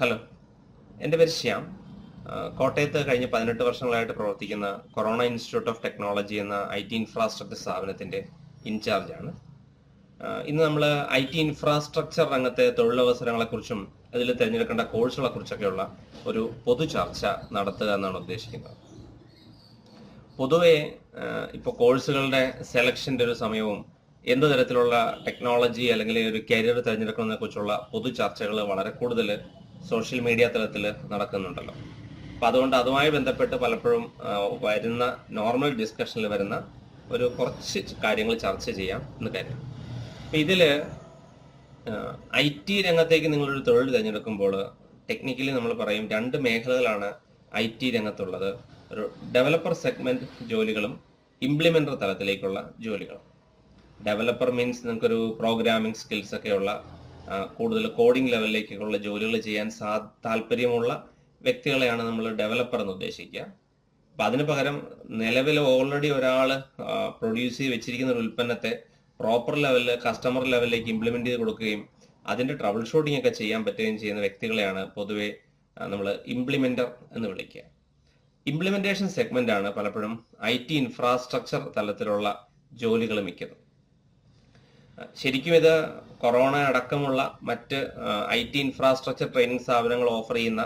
Hello. എന്റെ പേര് ശ്യാം. കോട്ടയത്ത് കഴിഞ്ഞ പതിനെട്ട് വർഷങ്ങളായിട്ട് പ്രവർത്തിക്കുന്ന കൊറോണ ഇൻസ്റ്റിറ്റ്യൂട്ട് ഓഫ് ടെക്നോളജി എന്ന ഐ ടി ഇൻഫ്രാസ്ട്രക്ചർ സ്ഥാപനത്തിന്റെ ഇൻചാർജാണ്. ഇന്ന് നമ്മൾ ഐ ടി ഇൻഫ്രാസ്ട്രക്ചർ രംഗത്തെ തൊഴിലവസരങ്ങളെക്കുറിച്ചും അതിൽ തിരഞ്ഞെടുക്കേണ്ട കോഴ്സുകളെക്കുറിച്ചൊക്കെയുള്ള ഒരു പൊതു ചർച്ച നടത്തുക എന്നാണ് ഉദ്ദേശിക്കുന്നത്. പൊതുവേ ഇപ്പോൾ കോഴ്സുകളുടെ സെലക്ഷന്റെ ഒരു സമയവും എന്ത് തരത്തിലുള്ള ടെക്നോളജി അല്ലെങ്കിൽ ഒരു കരിയർ തിരഞ്ഞെടുക്കുന്നതിനെ കുറിച്ചുള്ള പൊതു ചർച്ചകൾ വളരെ കൂടുതൽ സോഷ്യൽ മീഡിയ തലത്തിൽ നടക്കുന്നുണ്ടല്ലോ. അപ്പം അതുകൊണ്ട് അതുമായി ബന്ധപ്പെട്ട് പലപ്പോഴും വരുന്ന നോർമൽ ഡിസ്കഷനിൽ വരുന്ന ഒരു കുറച്ച് കാര്യങ്ങൾ ചർച്ച ചെയ്യാം എന്ന് കരുതുന്നു. അപ്പം ഇതിൽ ഐ ടി രംഗത്തേക്ക് നിങ്ങളൊരു തൊഴിൽ തിരഞ്ഞെടുക്കുമ്പോൾ ടെക്നിക്കലി നമ്മൾ പറയും രണ്ട് മേഖലകളാണ് ഐ ടി രംഗത്തുള്ളത്. ഒരു ഡെവലപ്പർ സെഗ്മെന്റ് ജോലികളും ഇംപ്ലിമെന്റർ തലത്തിലേക്കുള്ള ജോലികളും. ഡെവലപ്പർ മീൻസ് നിങ്ങൾക്കൊരു പ്രോഗ്രാമിംഗ് സ്കിൽസ് ഒക്കെ ആ, കൂടുതൽ കോഡിംഗ് ലെവലിലേക്കുള്ള ജോലികൾ ചെയ്യാൻ സാ താല്പര്യമുള്ള വ്യക്തികളെയാണ് നമ്മൾ ഡെവലപ്പർ എന്ന് ഉദ്ദേശിക്കുക. അപ്പം അതിന് പകരം നിലവിൽ ഓൾറെഡി ഒരാൾ പ്രൊഡ്യൂസ് ചെയ്ത് വെച്ചിരിക്കുന്ന ഒരു ഉൽപ്പന്നത്തെ പ്രോപ്പർ ലെവലിൽ കസ്റ്റമർ ലെവലിലേക്ക് ഇംപ്ലിമെന്റ് ചെയ്ത് കൊടുക്കുകയും അതിന്റെ ട്രബിൾ ഷൂട്ടിംഗ് ഒക്കെ ചെയ്യാൻ പറ്റുകയും ചെയ്യുന്ന വ്യക്തികളെയാണ് പൊതുവെ നമ്മൾ ഇംപ്ലിമെന്റർ എന്ന് വിളിക്കുക. ഇംപ്ലിമെന്റേഷൻ സെഗ്മെന്റ് ആണ് പലപ്പോഴും ഐ ടി ഇൻഫ്രാസ്ട്രക്ചർ തലത്തിലുള്ള ജോലികൾ മിക്കതും. ശരിക്കും ഇത് കൊറോണ അടക്കമുള്ള മറ്റ് ഐ ടി ഇൻഫ്രാസ്ട്രക്ചർ ട്രെയിനിങ് സ്ഥാപനങ്ങൾ ഓഫർ ചെയ്യുന്ന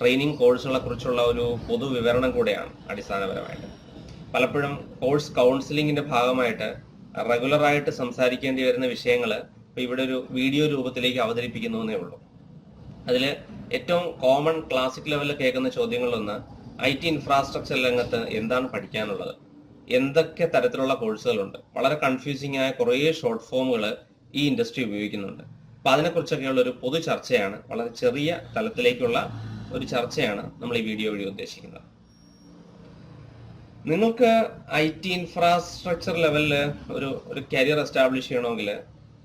ട്രെയിനിങ് കോഴ്സുകളെ കുറിച്ചുള്ള ഒരു പൊതു വിവരണം കൂടെയാണ് അടിസ്ഥാനപരമായിട്ട്. പലപ്പോഴും കോഴ്സ് കൗൺസിലിംഗിന്റെ ഭാഗമായിട്ട് റെഗുലറായിട്ട് സംസാരിക്കേണ്ടി വരുന്ന വിഷയങ്ങൾ ഇവിടെ ഒരു വീഡിയോ രൂപത്തിലേക്ക് അവതരിപ്പിക്കുന്നു എന്നേ ഉള്ളൂ. അതിൽ ഏറ്റവും കോമൺ ക്ലാസിക് ലെവലിൽ കേൾക്കുന്ന ചോദ്യങ്ങളിലൊന്ന് ഐ ടി ഇൻഫ്രാസ്ട്രക്ചർ രംഗത്ത് എന്താണ് പഠിക്കാനുള്ളത്? എന്തൊക്കെ തരത്തിലുള്ള കോഴ്സുകളുണ്ട്? വളരെ കൺഫ്യൂസിംഗ് ആയ കുറേ ഷോർട്ട് ഫോമുകൾ ഈ ഇൻഡസ്ട്രി ഉപയോഗിക്കുന്നുണ്ട്. അപ്പൊ അതിനെക്കുറിച്ചൊക്കെയുള്ള ഒരു പൊതു ചർച്ചയാണ് വളരെ ചെറിയ തലത്തിലേക്കുള്ള ഒരു ചർച്ചയാണ് നമ്മൾ ഈ വീഡിയോ വഴി ഉദ്ദേശിക്കുന്നത്. നിങ്ങൾക്ക് ഐ ടി ഇൻഫ്രാസ്ട്രക്ചർ ലെവലിൽ ഒരു ഒരു കരിയർ എസ്റ്റാബ്ലിഷ് ചെയ്യണമെങ്കിൽ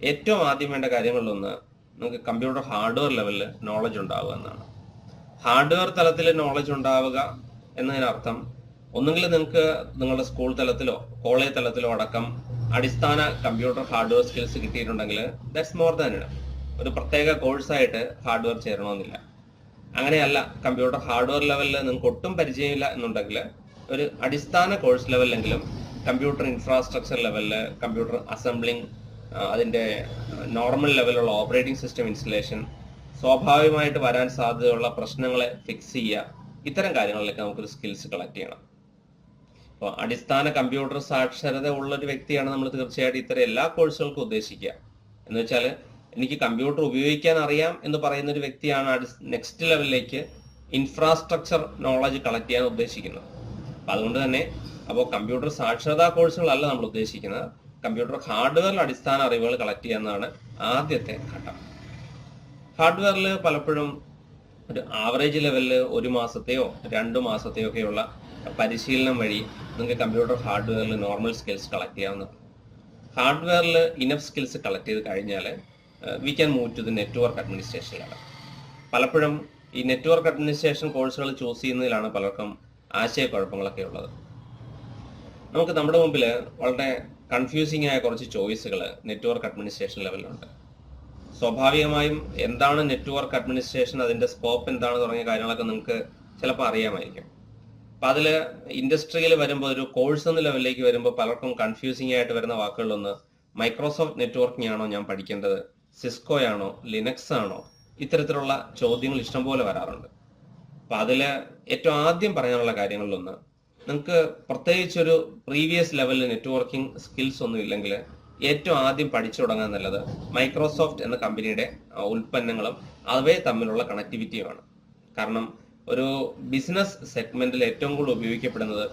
ഏറ്റവും ആദ്യം വേണ്ട കാര്യങ്ങളിലൊന്ന് നിങ്ങൾക്ക് കമ്പ്യൂട്ടർ ഹാർഡ്വെയർ ലെവലിൽ നോളജ് ഉണ്ടാവുക എന്നാണ് ഹാർഡ്വെയർ തലത്തിൽ നോളജ് ഉണ്ടാവുക എന്നതിനർത്ഥം ഒന്നുകിൽ നിങ്ങൾക്ക് നിങ്ങളുടെ സ്കൂൾ തലത്തിലോ കോളേജ് തലത്തിലോ അടക്കം അടിസ്ഥാന കമ്പ്യൂട്ടർ ഹാർഡ്വെയർ സ്കിൽസ് കിട്ടിയിട്ടുണ്ടെങ്കിൽ ദാറ്റ്സ് മോർ ദാൻ ഒരു പ്രത്യേക കോഴ്സായിട്ട് ഹാർഡ്വെയർ ചേരണമെന്നില്ല. അങ്ങനെയല്ല കമ്പ്യൂട്ടർ ഹാർഡ്വെയർ ലെവലിൽ നിങ്ങൾക്ക് ഒട്ടും പരിചയമില്ല എന്നുണ്ടെങ്കിൽ ഒരു അടിസ്ഥാന കോഴ്സ് ലെവലിലെങ്കിലും കമ്പ്യൂട്ടർ ഇൻഫ്രാസ്ട്രക്ചർ ലെവലിൽ കമ്പ്യൂട്ടർ അസംബ്ലിങ് അതിന്റെ നോർമൽ ലെവലുള്ള ഓപ്പറേറ്റിംഗ് സിസ്റ്റം ഇൻസ്റ്റലേഷൻ സ്വാഭാവികമായിട്ട് വരാൻ സാധ്യതയുള്ള പ്രശ്നങ്ങളെ ഫിക്സ് ചെയ്യുക ഇത്തരം കാര്യങ്ങളിലൊക്കെ നമുക്കൊരു സ്കിൽസ് കളക്ട് ചെയ്യണം. അപ്പോൾ അടിസ്ഥാന കമ്പ്യൂട്ടർ സാക്ഷരത ഉള്ള ഒരു വ്യക്തിയാണ് നമ്മൾ തീർച്ചയായിട്ടും ഇത്തരം എല്ലാ കോഴ്സുകൾക്കും ഉദ്ദേശിക്കുക. എന്ന് വെച്ചാൽ എനിക്ക് കമ്പ്യൂട്ടർ ഉപയോഗിക്കാൻ അറിയാം എന്ന് പറയുന്ന ഒരു വ്യക്തിയാണ് നെക്സ്റ്റ് ലെവലിലേക്ക് ഇൻഫ്രാസ്ട്രക്ചർ നോളജ് കളക്ട് ചെയ്യാൻ ഉദ്ദേശിക്കുന്നത്. അപ്പം അതുകൊണ്ട് തന്നെ അപ്പോൾ കമ്പ്യൂട്ടർ സാക്ഷരതാ കോഴ്സുകളല്ല നമ്മൾ ഉദ്ദേശിക്കുന്നത്. കമ്പ്യൂട്ടർ ഹാർഡ്വെയറിൽ അടിസ്ഥാന അറിവുകൾ കളക്ട് ചെയ്യുന്നതാണ് ആദ്യത്തെ ഘട്ടം. ഹാർഡ്വെയറിൽ പലപ്പോഴും ഒരു ആവറേജ് ലെവലിൽ ഒരു മാസത്തെയോ രണ്ട് മാസത്തെയോ ഒക്കെയുള്ള പരിശീലനം വഴി നിങ്ങൾക്ക് കമ്പ്യൂട്ടർ ഹാർഡ്വെയറിൽ നോർമൽ സ്കിൽസ് കളക്ട് ചെയ്യാവുന്നതാണ് ഹാർഡ്വെയറിൽ ഇനഫ് സ്കിൽസ് കളക്ട് ചെയ്ത് കഴിഞ്ഞാൽ we can move to the network അഡ്മിനിസ്ട്രേഷനിലാണ് പലപ്പോഴും ഈ നെറ്റ്വർക്ക് അഡ്മിനിസ്ട്രേഷൻ കോഴ്സുകൾ ചൂസ് ചെയ്യുന്നതിലാണ് പലർക്കും ആശയക്കുഴപ്പങ്ങളൊക്കെ ഉള്ളത്. നമുക്ക് നമ്മുടെ മുമ്പിൽ വളരെ കൺഫ്യൂസിംഗ് ആയ കുറച്ച് ചോയ്സുകൾ നെറ്റ്വർക്ക് അഡ്മിനിസ്ട്രേഷൻ ലെവലിലുണ്ട് സ്വാഭാവികമായും എന്താണ് നെറ്റ്വർക്ക് അഡ്മിനിസ്ട്രേഷൻ അതിന്റെ സ്കോപ്പ് എന്താണ് തുടങ്ങിയ കാര്യങ്ങളൊക്കെ നിങ്ങൾക്ക് ചിലപ്പോൾ അറിയാമായിരിക്കും. അപ്പം അതിൽ ഇൻഡസ്ട്രിയിൽ വരുമ്പോൾ ഒരു കോഴ്സ് എന്ന ലെവലിലേക്ക് വരുമ്പോൾ പലർക്കും കൺഫ്യൂസിംഗ് ആയിട്ട് വരുന്ന വാക്കുകളൊന്ന് മൈക്രോസോഫ്റ്റ് നെറ്റ്വർക്കിംഗ് ആണോ ഞാൻ പഠിക്കേണ്ടത്? സിസ്കോയാണോ? ലിനക്സ് ആണോ ഇത്തരത്തിലുള്ള ചോദ്യങ്ങൾ ഇഷ്ടംപോലെ വരാറുണ്ട്. അപ്പൊ അതിൽ ഏറ്റവും ആദ്യം പറയാനുള്ള കാര്യങ്ങളിലൊന്ന് നിങ്ങൾക്ക് പ്രത്യേകിച്ച് ഒരു പ്രീവിയസ് ലെവലിൽ നെറ്റ്വർക്കിംഗ് സ്കിൽസ് ഒന്നും ഇല്ലെങ്കിൽ ഏറ്റവും ആദ്യം പഠിച്ചു തുടങ്ങാൻ നല്ലത് മൈക്രോസോഫ്റ്റ് എന്ന കമ്പനിയുടെ ഉൽപ്പന്നങ്ങളും അവയെ തമ്മിലുള്ള കണക്ടിവിറ്റിയുമാണ് കാരണം ഒരു ബിസിനസ് സെഗ്മെന്റിൽ ഏറ്റവും കൂടുതൽ ഉപയോഗിക്കപ്പെടുന്നത്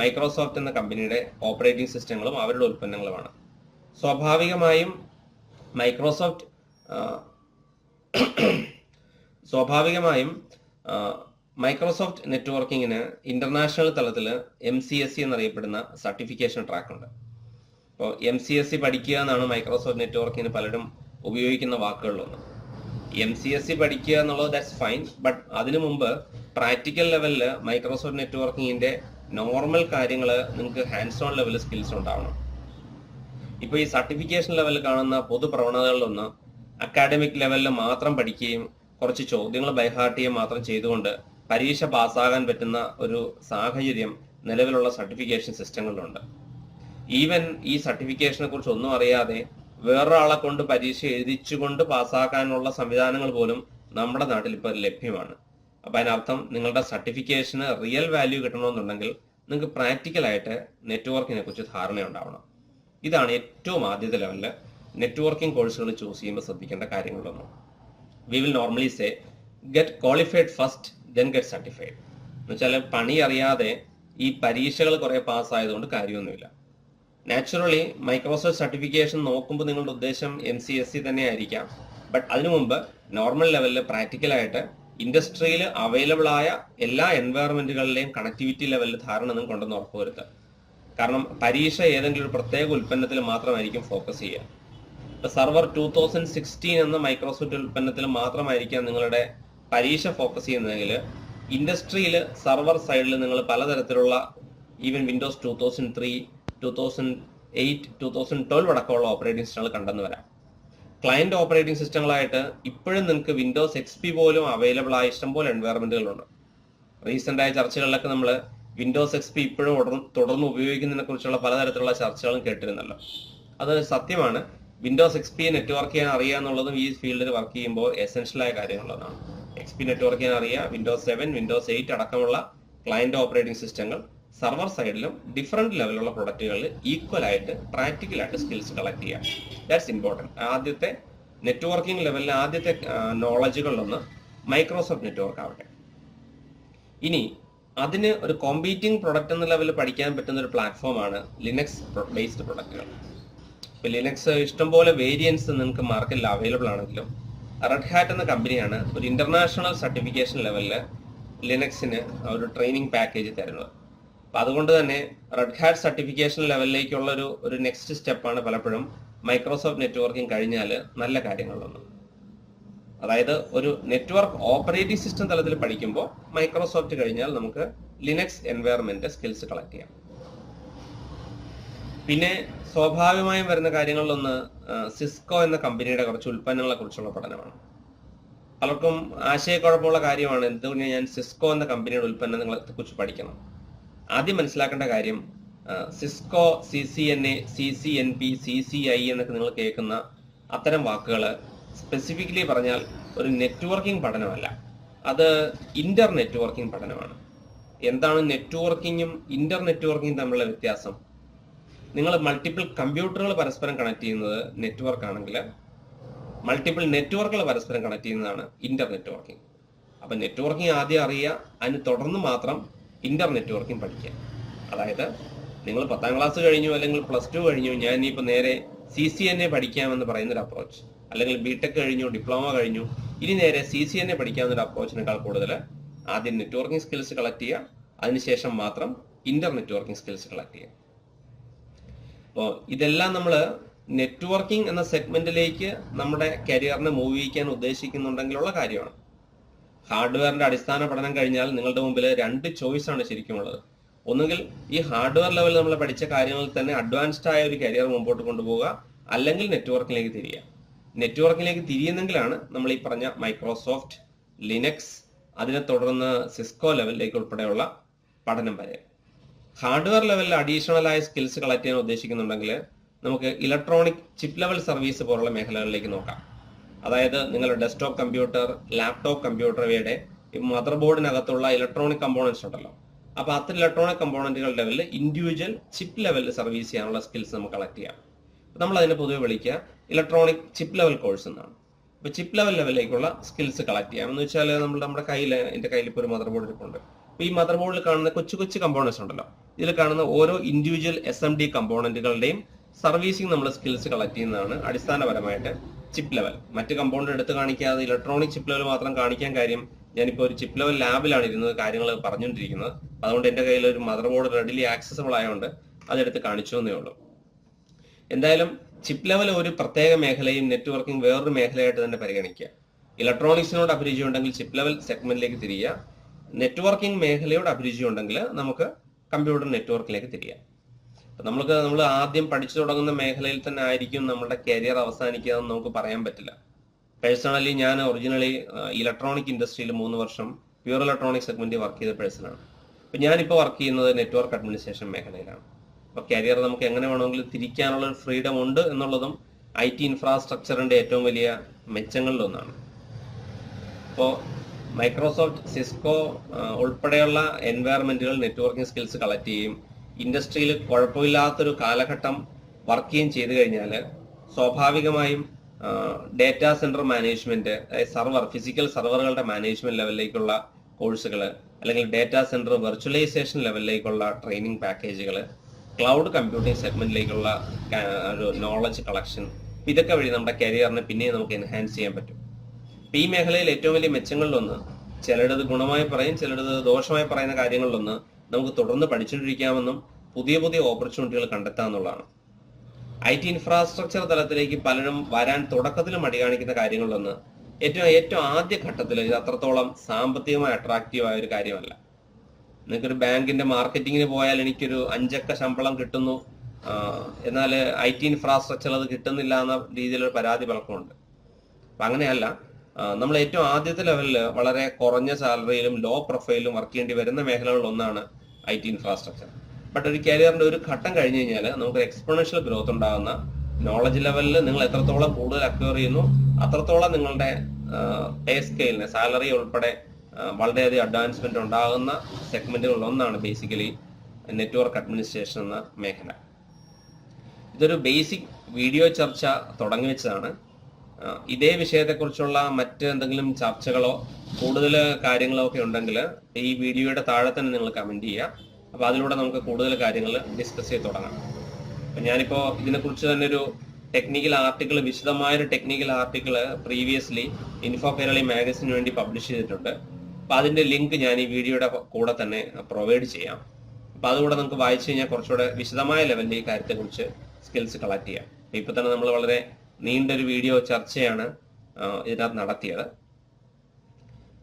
മൈക്രോസോഫ്റ്റ് എന്ന കമ്പനിയുടെ ഓപ്പറേറ്റിംഗ് സിസ്റ്റങ്ങളും അവരുടെ ഉൽപ്പന്നങ്ങളുമാണ്. സ്വാഭാവികമായും മൈക്രോസോഫ്റ്റ് സ്വാഭാവികമായും മൈക്രോസോഫ്റ്റ് നെറ്റ്വർക്കിങ്ങിന് ഇന്റർനാഷണൽ തലത്തിൽ എം സി എസ് സി എന്നറിയപ്പെടുന്ന സർട്ടിഫിക്കേഷൻ ട്രാക്ക് ഉണ്ട് അപ്പോൾ എം സി എസ് സി പഠിക്കുക എന്നാണ് മൈക്രോസോഫ്റ്റ് നെറ്റ്വർക്കിന് പലരും ഉപയോഗിക്കുന്ന വാക്കുകളിലൊന്ന്. എം സി എസ് സി പഠിക്കുക എന്നുള്ളത് ദാറ്റ്സ് ഫൈൻ ബട്ട് അതിനു മുമ്പ് പ്രാക്ടിക്കൽ ലെവലിൽ മൈക്രോസോഫ്റ്റ് നെറ്റ്വർക്കിങ്ങിന്റെ നോർമൽ കാര്യങ്ങൾ നിങ്ങൾക്ക് ഹാൻഡ്സ് ഓൺ ലെവൽ സ്കിൽസ് ഉണ്ടാവണം. ഇപ്പൊ ഈ സർട്ടിഫിക്കേഷൻ ലെവലിൽ കാണുന്ന പൊതു പ്രവണതകളിലൊന്ന് അക്കാഡമിക് ലെവലിൽ മാത്രം പഠിക്കുകയും കുറച്ച് ചോദ്യങ്ങൾ ബൈഹാർട്ട് ചെയ്യുകയും മാത്രം ചെയ്തുകൊണ്ട് പരീക്ഷ പാസ്സാകാൻ പറ്റുന്ന ഒരു സാഹചര്യം നിലവിലുള്ള സർട്ടിഫിക്കേഷൻ സിസ്റ്റങ്ങളിലുണ്ട് ഈവൻ ഈ സർട്ടിഫിക്കേഷനെ കുറിച്ച് ഒന്നും അറിയാതെ വേറൊരാളെ കൊണ്ട് പരീക്ഷ എഴുതിച്ചുകൊണ്ട് പാസ്സാക്കാനുള്ള സംവിധാനങ്ങൾ പോലും നമ്മുടെ നാട്ടിൽ ഇപ്പോൾ ലഭ്യമാണ്. അപ്പം അതിനർത്ഥം നിങ്ങളുടെ സർട്ടിഫിക്കേഷന് റിയൽ വാല്യൂ കിട്ടണമെന്നുണ്ടെങ്കിൽ നിങ്ങൾക്ക് പ്രാക്ടിക്കലായിട്ട് നെറ്റ്വർക്കിനെ കുറിച്ച് ധാരണയുണ്ടാവണം ഇതാണ് ഏറ്റവും ആദ്യത്തെ ലെവലിൽ നെറ്റ്വർക്കിംഗ് കോഴ്സുകൾ ചൂസ് ചെയ്യുമ്പോൾ ശ്രദ്ധിക്കേണ്ട കാര്യങ്ങളൊന്നും. We will normally say get qualified first then get certified എന്ന് വെച്ചാൽ പണി അറിയാതെ ഈ പരീക്ഷകൾ കുറെ പാസ്സായതുകൊണ്ട് കാര്യമൊന്നുമില്ല. നാച്ചുറലി മൈക്രോസോഫ്റ്റ് സർട്ടിഫിക്കേഷൻ നോക്കുമ്പോൾ നിങ്ങളുടെ ഉദ്ദേശം എം സി എസ് സി തന്നെ ആയിരിക്കാം. ബട്ട് അതിനു മുമ്പ് നോർമൽ ലെവലിൽ പ്രാക്ടിക്കലായിട്ട് ഇൻഡസ്ട്രിയിൽ അവൈലബിൾ ആയ എല്ലാ എൻവയറമെന്റുകളിലെയും കണക്ടിവിറ്റി ലെവലിൽ ധാരണ നിങ്ങൾ കൊണ്ടെന്ന് ഉറപ്പുവരുത്തുക കാരണം പരീക്ഷ ഏതെങ്കിലും ഒരു പ്രത്യേക ഉൽപ്പന്നത്തിൽ മാത്രമായിരിക്കും ഫോക്കസ് ചെയ്യുക. ഇപ്പൊ സർവർ ടൂ തൗസൻഡ് സിക്സ്റ്റീൻ എന്ന മൈക്രോസോഫ്റ്റ് ഉൽപ്പന്നത്തിൽ മാത്രമായിരിക്കാം നിങ്ങളുടെ പരീക്ഷ ഫോക്കസ് ചെയ്യുന്നതെങ്കിൽ ഇൻഡസ്ട്രിയിൽ സർവർ സൈഡിൽ നിങ്ങൾ പലതരത്തിലുള്ള even Windows two thousand three two thousand eight two thousand twelve അടക്കമുള്ള ഓപ്പറേറ്റിംഗ് സിസ്റ്റങ്ങൾ കണ്ടെന്ന് വരാം. ക്ലയന്റ് ഓപ്പറേറ്റിംഗ് സിസ്റ്റങ്ങളായിട്ട് ഇപ്പോഴും നിങ്ങൾക്ക് വിൻഡോസ് എക്സ് പി പോലും അവൈലബിൾ ആയ ഇഷ്ടംപോലെ എൻവയറമെന്റുകളുണ്ട് റീസെന്റ് ആയ ചർച്ചകളിലൊക്കെ നമ്മൾ വിൻഡോസ് എക്സ് പി ഇപ്പോഴും തുടർന്ന് ഉപയോഗിക്കുന്നതിനെ കുറിച്ചുള്ള പലതരത്തിലുള്ള ചർച്ചകളും കേട്ടിരുന്നല്ലോ. അത് സത്യമാണ്. വിൻഡോസ് എക്സ് പി നെറ്റ്വർക്ക് ചെയ്യാൻ അറിയുക എന്നുള്ളതും ഈ ഫീൽഡിൽ വർക്ക് ചെയ്യുമ്പോൾ എസെൻഷ്യൽ ആയ കാര്യങ്ങളാണ് എക്സ് പി നെറ്റ്വർക്ക് ചെയ്യാൻ അറിയുക വിൻഡോസ് സെവൻ വിൻഡോസ് എയ്റ്റ് അടക്കമുള്ള ക്ലയന്റ് ഓപ്പറേറ്റിംഗ് സിസ്റ്റങ്ങൾ സർവർ സൈഡിലും ഡിഫറെന്റ് ലെവലുള്ള പ്രൊഡക്റ്റുകളിൽ ഈക്വൽ ആയിട്ട് പ്രാക്ടിക്കൽ ആയിട്ട് സ്കിൽസ് കളക്ട് ചെയ്യുക ദാറ്റ്സ് ഇമ്പോർട്ടന്റ് ആദ്യത്തെ നെറ്റ്വർക്കിംഗ് ലെവലിലെ ആദ്യത്തെ നോളജുകളിലൊന്ന് മൈക്രോസോഫ്റ്റ് നെറ്റ്വർക്ക് ആവട്ടെ. ഇനി അതിന് ഒരു കോമ്പീറ്റിംഗ് പ്രൊഡക്റ്റ് എന്ന ലെവലിൽ പഠിക്കാൻ പറ്റുന്ന ഒരു പ്ലാറ്റ്ഫോമാണ് ലിനക്സ് ബേസ്ഡ് പ്രൊഡക്റ്റുകൾ ഇപ്പൊ ലിനക്സ് ഇഷ്ടംപോലെ വേരിയൻസ് നിങ്ങൾക്ക് മാർക്കറ്റിൽ അവൈലബിൾ ആണെങ്കിലും റെഡ് ഹാറ്റ് എന്ന കമ്പനിയാണ് ഒരു ഇന്റർനാഷണൽ സർട്ടിഫിക്കേഷൻ ലെവലിൽ ലിനക്സിന് ഒരു ട്രെയിനിങ് പാക്കേജ് തരുന്നത്. അപ്പൊ അതുകൊണ്ട് തന്നെ റെഡ് ഹാറ്റ് സർട്ടിഫിക്കേഷൻ ലെവലിലേക്കുള്ള ഒരു ഒരു നെക്സ്റ്റ് സ്റ്റെപ്പാണ് പലപ്പോഴും മൈക്രോസോഫ്റ്റ് നെറ്റ്വർക്കിംഗ് കഴിഞ്ഞാൽ നല്ല കാര്യങ്ങളൊന്നും അതായത് ഒരു നെറ്റ്വർക്ക് ഓപ്പറേറ്റിംഗ് സിസ്റ്റം തലത്തിൽ പഠിക്കുമ്പോൾ മൈക്രോസോഫ്റ്റ് കഴിഞ്ഞാൽ നമുക്ക് ലിനക്സ് എൻവയറമെന്റ് സ്കിൽസ് കളക്ട് ചെയ്യാം. പിന്നെ സ്വാഭാവികമായും വരുന്ന കാര്യങ്ങളിലൊന്ന് സിസ്കോ എന്ന കമ്പനിയുടെ കുറച്ച് ഉൽപ്പന്നങ്ങളെ കുറിച്ചുള്ള പഠനമാണ്. പലർക്കും ആശയക്കുഴപ്പമുള്ള കാര്യമാണ് എന്തുകൊണ്ട് ഞാൻ സിസ്കോ എന്ന കമ്പനിയുടെ ഉൽപ്പന്നങ്ങളെ കുറിച്ച് പഠിക്കണം? ആദ്യം മനസ്സിലാക്കേണ്ട കാര്യം Cisco C C N A C C N P C C I എന്നൊക്കെ നിങ്ങൾ കേൾക്കുന്ന അത്തരം വാക്കുകൾ സ്പെസിഫിക്കലി പറഞ്ഞാൽ ഒരു നെറ്റ്വർക്കിംഗ് പഠനമല്ല. അത് ഇന്റർ നെറ്റ്വർക്കിംഗ് പഠനമാണ്. എന്താണ് നെറ്റ്വർക്കിങ്ങും ഇന്റർ നെറ്റ്വർക്കിംഗും തമ്മിലുള്ള വ്യത്യാസം? നിങ്ങൾ മൾട്ടിപ്പിൾ കമ്പ്യൂട്ടറുകൾ പരസ്പരം കണക്ട് ചെയ്യുന്നത് നെറ്റ്വർക്ക് ആണെങ്കിൽ മൾട്ടിപ്പിൾ നെറ്റ്വർക്കുകൾ പരസ്പരം കണക്ട് ചെയ്യുന്നതാണ് ഇന്റർ നെറ്റ്വർക്കിംഗ് അപ്പൊ നെറ്റ്വർക്കിംഗ് ആദ്യം അറിയുക അതിന് തുടർന്ന് മാത്രം ഇന്റർ വർക്കിംഗ് പഠിക്കുക. അതായത് നിങ്ങൾ പത്താം ക്ലാസ് കഴിഞ്ഞു അല്ലെങ്കിൽ പ്ലസ് ടു കഴിഞ്ഞു ഞാൻ ഇനിയിപ്പോൾ നേരെ സി സി എൻ എ പഠിക്കാമെന്ന് പറയുന്നൊരു അപ്രോച്ച് അല്ലെങ്കിൽ ബി ടെക് കഴിഞ്ഞു ഡിപ്ലോമ കഴിഞ്ഞു ഇനി നേരെ സി സി എൻ എ പഠിക്കാവുന്നൊരു അപ്രോച്ചിനേക്കാൾ കൂടുതൽ ആദ്യം നെറ്റ്വർക്കിംഗ് സ്കിൽസ് കളക്ട് ചെയ്യുക. അതിനുശേഷം മാത്രം ഇന്റർ നെറ്റ്വർക്കിംഗ് സ്കിൽസ് കളക്ട് ചെയ്യുക. അപ്പോൾ ഇതെല്ലാം നമ്മൾ നെറ്റ്വർക്കിംഗ് എന്ന സെഗ്മെന്റിലേക്ക് നമ്മുടെ കരിയറിനെ മൂവ് ചെയ്യിക്കാൻ ഉദ്ദേശിക്കുന്നുണ്ടെങ്കിലുള്ള കാര്യമാണ്. ഹാർഡ്വെയറിന്റെ അടിസ്ഥാന പഠനം കഴിഞ്ഞാൽ നിങ്ങളുടെ മുമ്പിൽ രണ്ട് ചോയ്സ് ആണ് ശരിക്കും ഉള്ളത്. ഒന്നുകിൽ ഈ ഹാർഡ്വെയർ ലെവൽ നമ്മൾ പഠിച്ച കാര്യങ്ങളിൽ തന്നെ അഡ്വാൻസ്ഡ് ആയ ഒരു കരിയർ മുമ്പോട്ട് കൊണ്ടുപോകുക അല്ലെങ്കിൽ നെറ്റ്വർക്കിലേക്ക് തിരിയുക. നെറ്റ്വർക്കിലേക്ക് തിരിയുന്നെങ്കിലാണ് നമ്മൾ ഈ പറഞ്ഞ മൈക്രോസോഫ്റ്റ് ലിനക്സ് അതിനെ തുടർന്ന് സിസ്കോ ലെവലിലേക്ക് ഉൾപ്പെടെയുള്ള പഠനം വരെ. ഹാർഡ്വെയർ ലെവലിൽ അഡീഷണൽ ആയ സ്കിൽസ് കളക്ട് ചെയ്യാൻ ഉദ്ദേശിക്കുന്നുണ്ടെങ്കിൽ നമുക്ക് ഇലക്ട്രോണിക് ചിപ്പ് ലെവൽ സർവീസ് പോലുള്ള മേഖലകളിലേക്ക് നോക്കാം. അതായത് നിങ്ങളുടെ ഡെസ്ക്ടോപ്പ് കമ്പ്യൂട്ടർ ലാപ്ടോപ്പ് കമ്പ്യൂട്ടർ ഇവയുടെ മദർ ബോർഡിനകത്തുള്ള ഇലക്ട്രോണിക് കമ്പോണൻസ് ഉണ്ടല്ലോ. അപ്പൊ അത്തരം ഇലക്ട്രോണിക് കമ്പോണന്റുകൾ ലെവലിൽ ഇൻഡിവിജ്വൽ ചിപ്പ് ലെവലിൽ സർവീസ് ചെയ്യാനുള്ള സ്കിൽസ് നമുക്ക് കളക്ട് ചെയ്യാം. നമ്മൾ അതിനെ പൊതുവെ വിളിക്കുക ഇലക്ട്രോണിക് ചിപ്പ് ലെവൽ കോഴ്സ് എന്നാണ്. ഇപ്പൊ ചിപ്പ് ലെവൽ ലെവലിലേക്കുള്ള സ്കിൽസ് കളക്ട് ചെയ്യാം. എന്ന് വെച്ചാൽ നമ്മൾ നമ്മുടെ കയ്യിൽ എന്റെ കയ്യിൽ ഇപ്പോൾ ഒരു മദർ ബോർഡ് ഇരിപ്പുണ്ട്. അപ്പൊ ഈ മദർ ബോർഡിൽ കാണുന്ന കൊച്ചു കൊച്ചു കമ്പോണൻസ് ഉണ്ടല്ലോ. ഇതിൽ കാണുന്ന ഓരോ ഇൻഡിവിജ്വൽ എസ് എം ഡി കമ്പോണന്റുകളുടെയും സർവീസിങ് നമ്മൾ സ്കിൽസ് കളക്ട് ചെയ്യുന്നതാണ് അടിസ്ഥാനപരമായിട്ട് ചിപ്പ് ലെവൽ മറ്റ് കമ്പൗണ്ട് എടുത്ത് കാണിക്കാതെ ഇലക്ട്രോണിക് ചിപ്പ് ലെവൽ മാത്രം കാണിക്കാൻ കാര്യം ഞാനിപ്പോൾ ഒരു ചിപ്പ് ലെവൽ ലാബിലാണ് ഇരുന്നത് കാര്യങ്ങൾ പറഞ്ഞുകൊണ്ടിരിക്കുന്നത്. അതുകൊണ്ട് എന്റെ കയ്യിൽ ഒരു മദർ ബോർഡ് റെഡിലി ആക്സസബിൾ ആയതുകൊണ്ട് അതെടുത്ത് കാണിച്ചു എന്നേ ഉള്ളൂ. എന്തായാലും ചിപ്പ് ലെവൽ ഒരു പ്രത്യേക മേഖലയും നെറ്റ്വർക്കിംഗ് വേറൊരു മേഖലയായിട്ട് തന്നെ പരിഗണിക്കുക. ഇലക്ട്രോണിക്സിനോട് അഭിരുചി ഉണ്ടെങ്കിൽ ചിപ്പ് ലെവൽ സെഗ്മെന്റിലേക്ക് തിരിയുക. നെറ്റ്വർക്കിംഗ് മേഖലയോട് അഭിരുചി ഉണ്ടെങ്കിൽ നമുക്ക് കമ്പ്യൂട്ടർ നെറ്റ്വർക്കിലേക്ക് തിരിയാം. നമുക്ക് നമ്മൾ ആദ്യം പഠിച്ചു തുടങ്ങുന്ന മേഖലയിൽ തന്നെ ആയിരിക്കും നമ്മുടെ കരിയർ അവസാനിക്കുക എന്ന് നമുക്ക് പറയാൻ പറ്റില്ല. പേഴ്സണലി ഞാൻ ഒറിജിനലി ഇലക്ട്രോണിക് ഇൻഡസ്ട്രിയിൽ മൂന്ന് വർഷം പ്യൂർ ഇലക്ട്രോണിക് സെഗ്മെന്റിൽ വർക്ക് ചെയ്ത പേഴ്സണാണ് അപ്പം ഞാനിപ്പോൾ വർക്ക് ചെയ്യുന്നത് നെറ്റ്വർക്ക് അഡ്മിനിസ്ട്രേഷൻ മേഖലയിലാണ്. അപ്പോൾ കരിയർ നമുക്ക് എങ്ങനെ വേണമെങ്കിലും തിരിക്കാനുള്ള ഫ്രീഡം ഉണ്ട് എന്നുള്ളതും ഐ ടി ഇൻഫ്രാസ്ട്രക്ചറിന്റെ ഏറ്റവും വലിയ മെച്ചങ്ങളിലൊന്നാണ് ഇപ്പോൾ മൈക്രോസോഫ്റ്റ് സിസ്കോ ഉൾപ്പെടെയുള്ള എൻവയറമെന്റുകൾ നെറ്റ്വർക്കിംഗ് സ്കിൽസ് കളക്ട് ചെയ്യും. ഇൻഡസ്ട്രിയിൽ കുഴപ്പമില്ലാത്തൊരു കാലഘട്ടം വർക്ക് ചെയ്യുകയും ചെയ്തു കഴിഞ്ഞാൽ സ്വാഭാവികമായും ഡേറ്റാ സെന്റർ മാനേജ്മെന്റ് അതായത് സർവർ ഫിസിക്കൽ സർവറുകളുടെ മാനേജ്മെന്റ് ലെവലിലേക്കുള്ള കോഴ്സുകൾ അല്ലെങ്കിൽ ഡേറ്റാ സെന്റർ വെർച്വലൈസേഷൻ ലെവലിലേക്കുള്ള ട്രെയിനിങ് പാക്കേജുകൾ ക്ലൗഡ് കമ്പ്യൂട്ടിംഗ് സെഗ്മെന്റിലേക്കുള്ള ഒരു നോളജ് കളക്ഷൻ ഇതൊക്കെ വഴി നമ്മുടെ കരിയറിനെ പിന്നെയും നമുക്ക് എൻഹാൻസ് ചെയ്യാൻ പറ്റും. ഈ മേഖലയിൽ ഏറ്റവും വലിയ മെച്ചങ്ങളിലൊന്ന് ചിലടത് ഗുണമായി പറയും ചിലടത് ദോഷമായി പറയുന്ന കാര്യങ്ങളിലൊന്ന് നമുക്ക് തുടർന്ന് പഠിച്ചുകൊണ്ടിരിക്കാമെന്നും പുതിയ പുതിയ ഓപ്പർച്യൂണിറ്റികൾ കണ്ടെത്താമെന്നുള്ളതാണ്. ഐ ടി ഇൻഫ്രാസ്ട്രക്ചർ തലത്തിലേക്ക് പലരും വരാൻ തുടക്കത്തിൽ മടി കാണിക്കുന്ന കാര്യങ്ങളിലൊന്ന് ഏറ്റവും ഏറ്റവും ആദ്യ ഘട്ടത്തിൽ ഇത് അത്രത്തോളം സാമ്പത്തികമായി അട്രാക്റ്റീവ് ആയ ഒരു കാര്യമല്ല. നിങ്ങൾക്കൊരു ബാങ്കിന്റെ മാർക്കറ്റിങ്ങിന് പോയാൽ എനിക്കൊരു അഞ്ചക്ക ശമ്പളം കിട്ടുന്നു. എന്നാൽ ഐ ടി ഇൻഫ്രാസ്ട്രക്ചർ അത് കിട്ടുന്നില്ല എന്ന രീതിയിലൊരു പരാതി പലർക്കുമുണ്ട്. അപ്പൊ അങ്ങനെയല്ല നമ്മൾ ഏറ്റവും ആദ്യത്തെ ലെവലിൽ വളരെ കുറഞ്ഞ സാലറിയിലും ലോ പ്രൊഫൈലിലും വർക്ക് ചെയ്യേണ്ടി വരുന്ന മേഖലകളിൽ ഒന്നാണ് ഐ ടി ഇൻഫ്രാസ്ട്രക്ചർ ബട്ട് ഒരു കരിയറിന്റെ ഒരു ഘട്ടം കഴിഞ്ഞ് കഴിഞ്ഞാൽ നമുക്ക് എക്സ്പോണൻഷ്യൽ ഗ്രോത്ത് ഉണ്ടാകുന്ന നോളജ് ലെവലിൽ നിങ്ങൾ എത്രത്തോളം കൂടുതൽ അക്വയർ ചെയ്യുന്നു അത്രത്തോളം നിങ്ങളുടെ പേ സ്കെയിലിന് സാലറി ഉൾപ്പെടെ വളരെയധികം അഡ്വാൻസ്മെന്റ് ഉണ്ടാകുന്ന സെഗ്മെന്റുകളിൽ ഒന്നാണ് ബേസിക്കലി നെറ്റ്വർക്ക് അഡ്മിനിസ്ട്രേഷൻ എന്ന മേഖല. ഇതൊരു ബേസിക് വീഡിയോ ചർച്ച തുടങ്ങി വെച്ചതാണ്. ഇതേ വിഷയത്തെക്കുറിച്ചുള്ള മറ്റ് എന്തെങ്കിലും ചർച്ചകളോ കൂടുതൽ കാര്യങ്ങളോ ഒക്കെ ഉണ്ടെങ്കിൽ ഈ വീഡിയോയുടെ താഴെ തന്നെ നിങ്ങൾ കമന്റ് ചെയ്യുക. അപ്പോൾ അതിലൂടെ നമുക്ക് കൂടുതൽ കാര്യങ്ങൾ ഡിസ്കസ് ചെയ്ത് തുടങ്ങാം. അപ്പം ഞാനിപ്പോൾ ഇതിനെക്കുറിച്ച് തന്നെ ഒരു technical article വിശദമായൊരു technical article previously info Kairali മാഗസിന് വേണ്ടി പബ്ലിഷ് ചെയ്തിട്ടുണ്ട്. അപ്പോൾ അതിന്റെ ലിങ്ക് ഞാൻ ഈ വീഡിയോയുടെ കൂടെ തന്നെ പ്രൊവൈഡ് ചെയ്യാം. അപ്പോൾ അതുകൂടെ നമുക്ക് വായിച്ചു കഴിഞ്ഞാൽ കുറച്ചുകൂടെ വിശദമായ ലെവലിൽ ഈ കാര്യത്തെക്കുറിച്ച് സ്കിൽസ് കളക്ട് ചെയ്യാം. ഇപ്പോൾ തന്നെ നമ്മൾ വളരെ നീണ്ടൊരു വീഡിയോ ചർച്ചയാണ് ഇതിനകത്ത് നടത്തിയത്.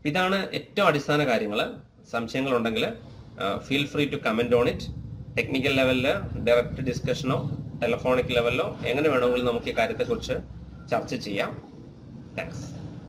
ഇതാണ് ഏറ്റവും അടിസ്ഥാന കാര്യങ്ങൾ. സംശയങ്ങളുണ്ടെങ്കിൽ feel free to comment on it technical ലെവലിൽ ഡയറക്റ്റ് ഡിസ്കഷനോ ടെലഫോണിക് ലെവലിലോ എങ്ങനെ വേണമെങ്കിലും നമുക്ക് ഈ കാര്യത്തെക്കുറിച്ച് ചർച്ച ചെയ്യാം. താങ്ക്സ്